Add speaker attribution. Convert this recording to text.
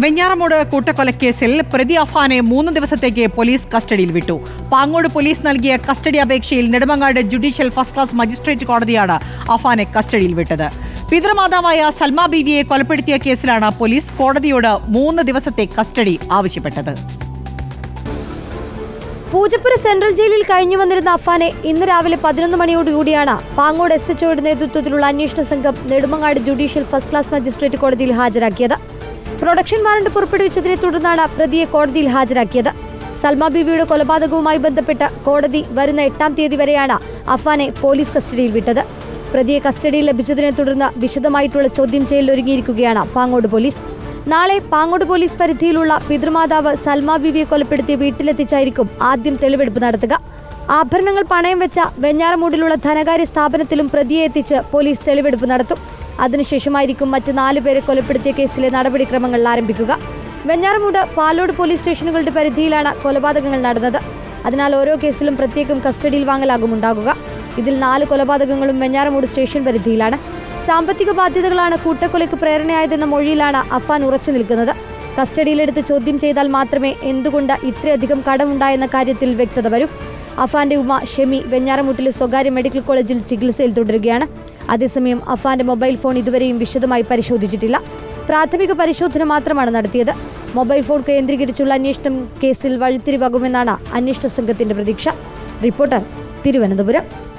Speaker 1: വെഞ്ഞാറമൂട് കൂട്ടക്കൊലക്കേസിൽ പ്രതി അഫാനെ മൂന്ന് ദിവസത്തേക്ക് പോലീസ് കസ്റ്റഡിയിൽ വിട്ടു. പാങ്ങോട് പോലീസ് നൽകിയ കസ്റ്റഡി അപേക്ഷയിൽ Nedumangad judicial first class magistrate കോടതിയാണ് അഫാനെ കസ്റ്റഡിയിൽ വിട്ടത്. പിതൃമാതാവായ സൽമ ബീവിയെ കൊലപ്പെടുത്തിയ കേസിലാണ് പോലീസ് കോടതിയോട് മൂന്ന് ദിവസത്തെ കസ്റ്റഡി ആവശ്യപ്പെട്ടത്.
Speaker 2: പൂജപ്പുര സെൻട്രൽ ജയിലിൽ കഴിഞ്ഞു വന്നിരുന്ന അഫാനെ ഇന്ന് രാവിലെ പതിനൊന്ന് മണിയോടുകൂടിയാണ് പാങ്ങോട് എസ് എച്ച്ഒയുടെ നേതൃത്വത്തിലുള്ള അന്വേഷണ സംഘം Nedumangad judicial first class magistrate കോടതിയിൽ ഹാജരാക്കിയത്. പ്രൊഡക്ഷൻ വാറണ്ട് പുറപ്പെടുവിച്ചതിനെ തുടർന്നാണ് പ്രതിയെ കോടതിയിൽ ഹാജരാക്കിയത്. സൽമ ബീവിയുടെ കൊലപാതകവുമായി ബന്ധപ്പെട്ട് കോടതി വരുന്ന എട്ടാം തീയതി വരെയാണ് അഫാനെ പോലീസ് കസ്റ്റഡിയിൽ വിട്ടത്. പ്രതിയെ കസ്റ്റഡിയിൽ ലഭിച്ചതിനെ തുടർന്ന് വിശദമായിട്ടുള്ള ചോദ്യം ചെയ്യൽ ഒരുങ്ങിയിരിക്കുകയാണ് പാങ്ങോട് പോലീസ്. നാളെ പാങ്ങോട് പോലീസ് പരിധിയിലുള്ള പിതൃമാതാവ് സൽമ ബീവിയെ കൊലപ്പെടുത്തിയ വീട്ടിലെത്തിച്ചായിരിക്കും ആദ്യം തെളിവെടുപ്പ് നടത്തുക. ആഭരണങ്ങൾ പണയം വെച്ച വെഞ്ഞാറമൂടിലുള്ള ധനകാര്യ സ്ഥാപനത്തിലും പ്രതിയെ എത്തിച്ച് പോലീസ് തെളിവെടുപ്പ് നടത്തും. അതിനുശേഷമായിരിക്കും മറ്റ് നാലു പേരെ കൊലപ്പെടുത്തിയ കേസിലെ നടപടിക്രമങ്ങൾ ആരംഭിക്കുക. വെഞ്ഞാറമൂട് പാലോട് പോലീസ് സ്റ്റേഷനുകളുടെ പരിധിയിലാണ് കൊലപാതകങ്ങൾ നടന്നത്. അതിനാൽ ഓരോ കേസിലും പ്രത്യേകം കസ്റ്റഡിയിൽ വാങ്ങലാകും ഉണ്ടാകുക. ഇതിൽ നാല് കൊലപാതകങ്ങളും വെഞ്ഞാറമൂട് സ്റ്റേഷൻ പരിധിയിലാണ്. സാമ്പത്തിക ബാധ്യതകളാണ് കൂട്ടക്കൊലയ്ക്ക് പ്രേരണയായതെന്ന മൊഴിയിലാണ് അഫാൻ ഉറച്ചു നിൽക്കുന്നത്. കസ്റ്റഡിയിലെടുത്ത് ചോദ്യം ചെയ്താൽ മാത്രമേ എന്തുകൊണ്ട് ഇത്രയധികം കടമുണ്ടായെന്ന കാര്യത്തിൽ വ്യക്തത വരൂ. അഫാന്റെ ഉമ്മ ഷെമി വെഞ്ഞാറമൂട്ടിലെ സ്വകാര്യ മെഡിക്കൽ കോളേജിൽ ചികിത്സയിൽ തുടരുകയാണ്. അതേസമയം അഫാന്റെ മൊബൈൽ ഫോൺ ഇതുവരെയും വിശദമായി പരിശോധിച്ചിട്ടില്ല. പ്രാഥമിക പരിശോധന മാത്രമാണ് നടത്തിയത്. മൊബൈൽ ഫോൺ കേന്ദ്രീകരിച്ചുള്ള അന്വേഷണം കേസിൽ വഴിത്തിരിവാകുമെന്നാണ് അന്വേഷണ സംഘത്തിന്റെ പ്രതീക്ഷ. റിപ്പോർട്ടർ തിരുവനന്തപുരം.